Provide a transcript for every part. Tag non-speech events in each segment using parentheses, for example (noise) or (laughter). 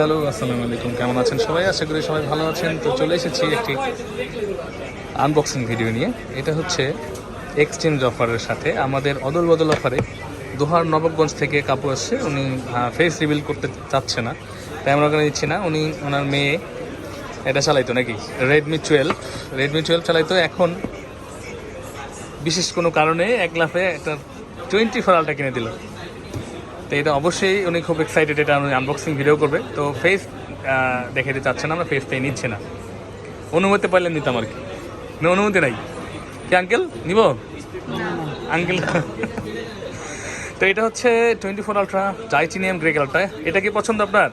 Hello, আসসালামু আলাইকুম। কেমন আছেন সবাই? আশা করি সবাই ভালো আছেন। তো চলে এসেছি একটি আনবক্সিং ভিডিও নিয়ে। এটা হচ্ছে এক্সচেঞ্জ অফারের সাথে। আমাদের অদল বদল অফারে দোহার নবাবগঞ্জ থেকে কাপু আসছে। উনি ফেস রিভিল করতে চাচ্ছে না। তাই আমরা ওখানে দিচ্ছি না। উনি, ওনার মেয়ে এটা চালাইতো নাকি? রেডমি টুয়েলভ রেডমি টুয়েলভ চালাইতো। এখন বিশেষ কোনো কারণে এক লাফে একটা টোয়েন্টি ফোর আলটা কিনে দিল। তো এটা অবশ্যই উনি খুব এক্সাইটেড এটা উনি আনবক্সিং ভিডিও করবে। তো ফেস দেখে দিতে চাচ্ছে না আমরা ফেসটাই নিচ্ছে না। অনুমতি পাইলে নিতাম আর কি। না অনুমতি নাই। কি আঙ্কেল নিব? আঙ্কেল তো এটা হচ্ছে twenty four ultra titanium grey কালারটা এটা কি পছন্দ আপনার?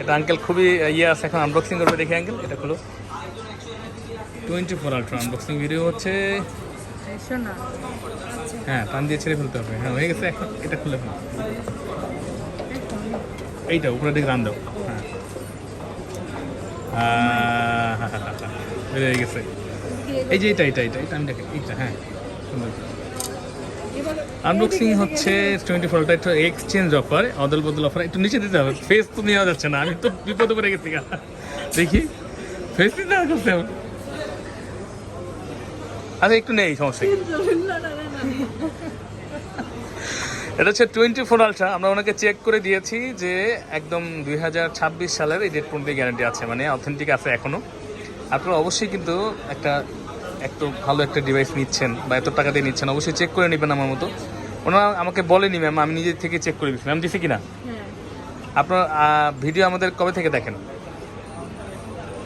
এটা আঙ্কেল খুবই ইয়ে আছে এখন আনবক্সিং করবে দেখি আঙ্কেল এটা খুলো। Twenty four ultra unboxing video হচ্ছে হ্যাঁ টান দিয়ে ছেড়ে ফেলতে হবে। হ্যাঁ হয়ে গেছে, এখন এটা খুলে ফেলো। এইটা উপরে দিকে রান দাও। হ্যাঁ। হয়ে গেছে। এই যে এটা এটা এটা এটা আমি দেখে, এইটা হ্যাঁ। আনবক্সিং হচ্ছে টোয়েন্টি ফোরটা একটু এক্সচেঞ্জ অফার অদল বদল অফার একটু নিচে দিতে হবে। ফেস তো নেওয়া যাচ্ছে না, আমি তো বিপদে পড়ে গেছি দেখি। ফেস দিতে হবে আচ্ছা একটু নেই সমস্যা। এটা হচ্ছে টোয়েন্টি ফোর আলট্রা আমরা ওনাকে চেক করে দিয়েছি যে একদম দুই হাজার ছাব্বিশ সালের এই ডেট পর্যন্ত গ্যারান্টি আছে মানে অথেন্টিক আছে এখনও আপনারা অবশ্যই কিন্তু একটা একটু ভালো একটা ডিভাইস নিচ্ছেন বা এত টাকা দিয়ে নিচ্ছেন অবশ্যই চেক করে নেবেন আমার মতো। ওনারা আমাকে বলেনি ম্যাম আমি নিজের থেকে চেক করে দিচ্ছি ম্যাম দিছি কিনা? হ্যাঁ। আপনার ভিডিও আমাদের কবে থেকে দেখেন?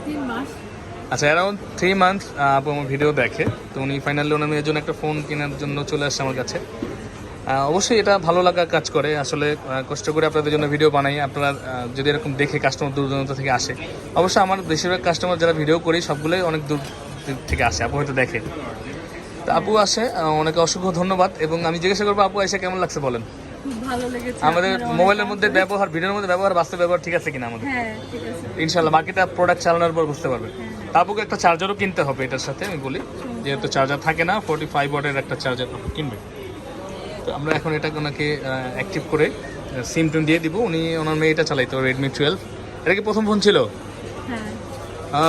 তিন মাস। আচ্ছা অ্যারাউন্ড থ্রি মান্থ আপু আমার ভিডিও দেখে। তো উনি ফাইনালি ওনার মেয়ের জন্য একটা ফোন কেনার জন্য চলে আসছে আমার কাছে। অবশ্যই এটা ভালো লাগা কাজ করে। আসলে কষ্ট করে আপনাদের জন্য ভিডিও বানাই। আপনারা যদি এরকম দেখে কাস্টমার দূর দূরান্ত থেকে আসে অবশ্যই আমার বেশিরভাগ কাস্টমার যারা ভিডিও করি, সবগুলোই অনেক দূর থেকে আসে। আপু হয়তো দেখে। তো আপু আসে অনেকে অসংখ্য ধন্যবাদ। এবং আমি জিজ্ঞাসা করব, আপু এসে কেমন লাগছে বলেন? আমাদের মোবাইলের মধ্যে ব্যবহার ভিডিওর মধ্যে ব্যবহার বাস্তব ব্যবহার ঠিক আছে কিনা আমাদের? হ্যাঁ ইনশাল্লাহ বাকিটা প্রোডাক্ট চালানোর পর বুঝতে পারবে তারপর একটা চার্জারও কিনতে হবে এটার সাথে আমি বলি। যেহেতু চার্জার থাকে না ফোর্টি ফাইভ ওয়াটের একটা চার্জার কিনবে তো আমরা এখন এটাকে ওনাকে অ্যাক্টিভ করে সিম টুন দিয়ে দিব। উনি ওনার মেয়েটা চালাইতো রেডমি টুয়েলভ এটা কি প্রথম ফোন ছিল? হ্যাঁ। ও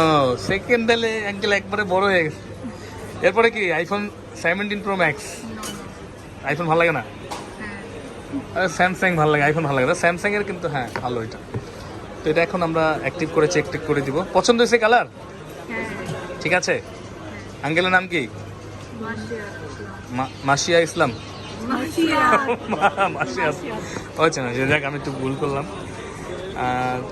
সেকেন্ড ডালে অ্যাঙ্কেল একবারে বড় হয়ে গেছে। এরপরে কি iPhone seventeen pro max iPhone ভালো লাগে না? হ্যাঁ স্যামসাং ভালো লাগে আইফোন ভালো লাগে না? স্যামসাং এর কিন্তু হ্যাঁ ভালো এটা। তো এটা এখন আমরা অ্যাক্টিভ করে চেক টেক করে দিব। পছন্দ হয়েছে কালার হ্যাঁ। ঠিক আছে? আঙ্কেলের নাম কি? মাসিয়া ইসলাম। মাসিয়া। (laughs) না যাক আমি একটু ভুল করলাম।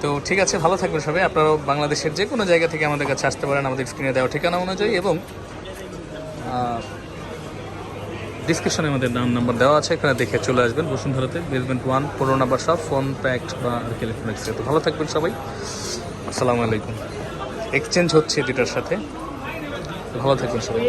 তো ঠিক আছে ভালো থাকবেন সবাই। আপনারাও বাংলাদেশের যে কোনো জায়গা থেকে আমাদের কাছে আসতে পারেন। আমাদের স্ক্রিনে দেওয়া ঠিকানা অনুযায়ী এবং ডিসক্রিপশনে আমাদের নাম নাম্বার দেওয়া আছে, এখানে দেখে চলে আসবেন। বসুন্ধরাতে বেসমেন্ট ওয়ান পুরো নাম্বার সব ফোন প্যাক্ট বা ইলেকট্রনিক্স তো ভালো থাকবেন সবাই। আসসালামু আলাইকুম। এক্সচেঞ্জ হচ্ছে দুটার সাথে। ভালো থাকবেন সবাই।